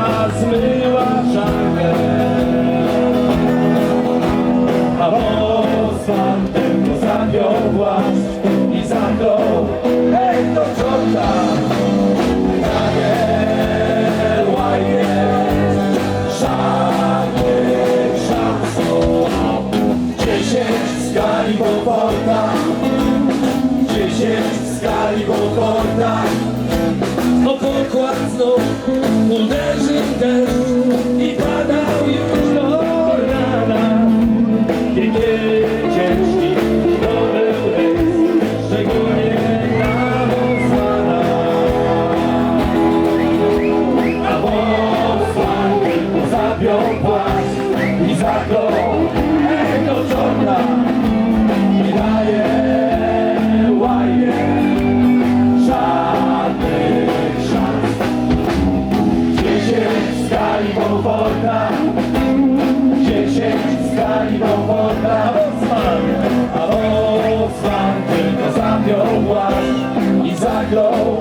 Woda zmyła szankę A osfantem zabiął głaz I zaklął Hej do czorta skali Boforta Dziesięć w skali Boforta Opokład no znów woda, dziesięć skali do woda, a Bosman tylko zapiął płaszcz i zaklął.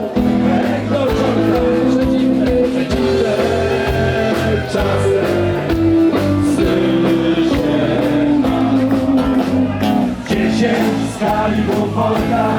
Dziesięć skali do woda,